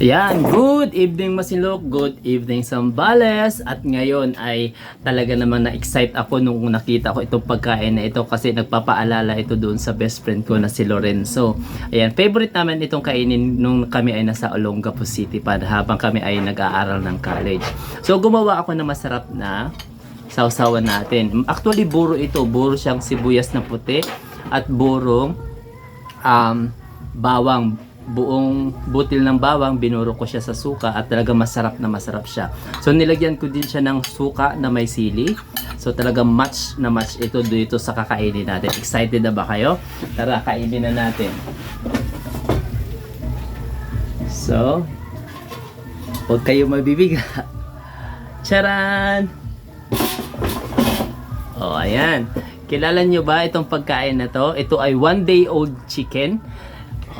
Yan, good evening Masilok, good evening Sambales. At ngayon ay talaga naman na-excite ako nung nakita ko itong pagkain na ito Kasi nagpapaalala ito doon sa best friend ko na si Lorenzo. Ayan, favorite namin itong kainin nung kami ay nasa Olongapo City pa Habang kami ay nag-aaral ng college. So gumawa ako ng masarap na sausawan natin. Actually buro ito, buro siyang sibuyas na puti At burong um, bawang buong butil ng bawang binuro ko siya sa suka at talaga masarap na masarap siya so nilagyan ko din siya ng suka na may sili so talaga match na match ito dito sa kakainin natin excited na ba kayo? tara kainin na natin so huwag kayo mabibiga charan Oh, ayan. Kilala nyo ba itong pagkain na to? Ito ay one day old chicken.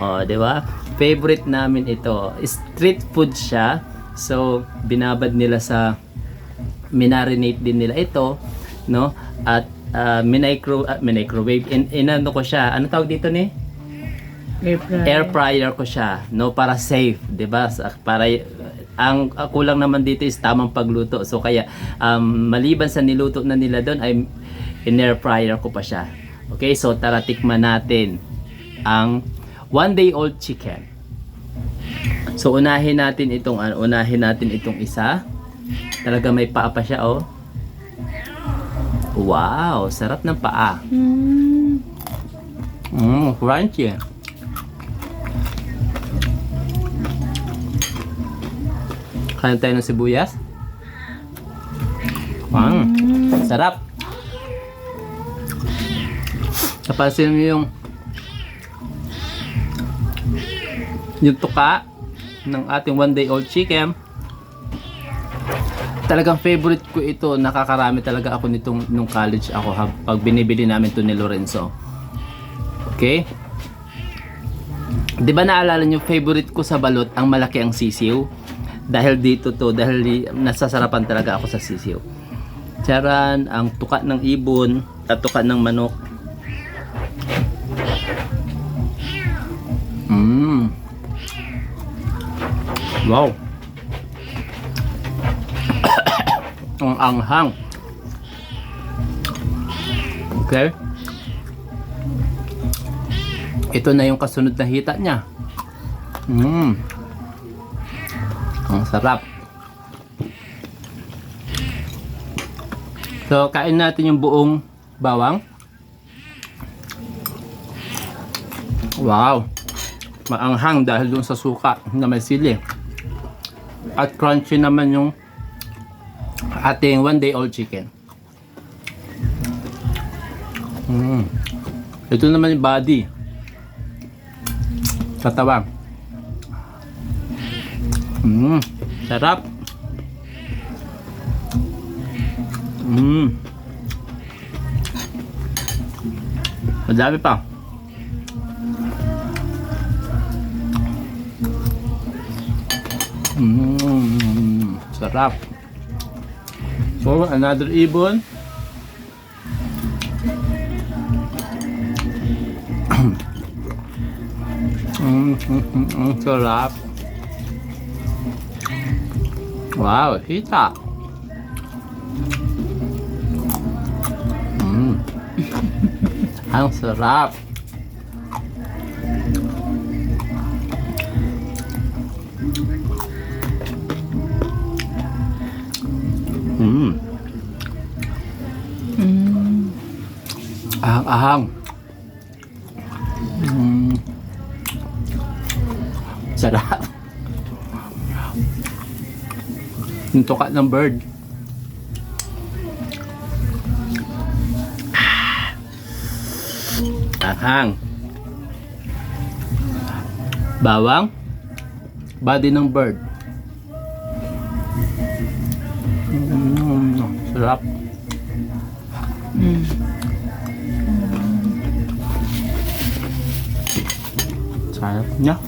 Oh, 'di ba? Favorite namin ito. Street food siya. So, binabad nila sa minarinate din nila ito, no? At uh, minicro uh, microwave in inano ko siya. Ano tawag dito ni? Air fryer. air fryer ko siya no para safe 'di ba para ang ang kulang naman dito is tamang pagluto so kaya um, maliban sa niluto na nila doon ay in air fryer ko pa siya okay so tara tikman natin ang one day old chicken so unahin natin itong ano unahin natin itong isa talaga may paa pa siya oh wow sarap ng paa Mm. Mmm, crunchy. Kain tayo ng sibuyas. Wow, sarap. Kapansin mo yung yung tuka ng ating one day old chicken. Talagang favorite ko ito. Nakakarami talaga ako nitong nung college ako pag binibili namin to ni Lorenzo. Okay? 'Di ba naalala niyo favorite ko sa balot ang malaki ang sisiw? Dahil dito to, dahil nasasarapan talaga ako sa sisiw. Charan, ang tuka ng ibon at tuka ng manok. Wow. ang anghang. Okay? Ito na yung kasunod na hita niya. Mmm. Ang sarap. So, kain natin yung buong bawang. Wow. Maanghang dahil dun sa suka na may sili. At crunchy naman yung ating one day old chicken. Mm. Ito naman yung body. Katawan. Mmm, sarap. Mmm. Madami pa. Mmm, sarap. So, another ibon. Mm, mm, mm, mm, sarap. Wow, hita. Mm. Ang sarap. Ahang-ahang. Mm. Sarap. Yung tuka ng bird. Ahang. Bawang. Body ng bird. Mm, sarap. Mm. Sarap niya.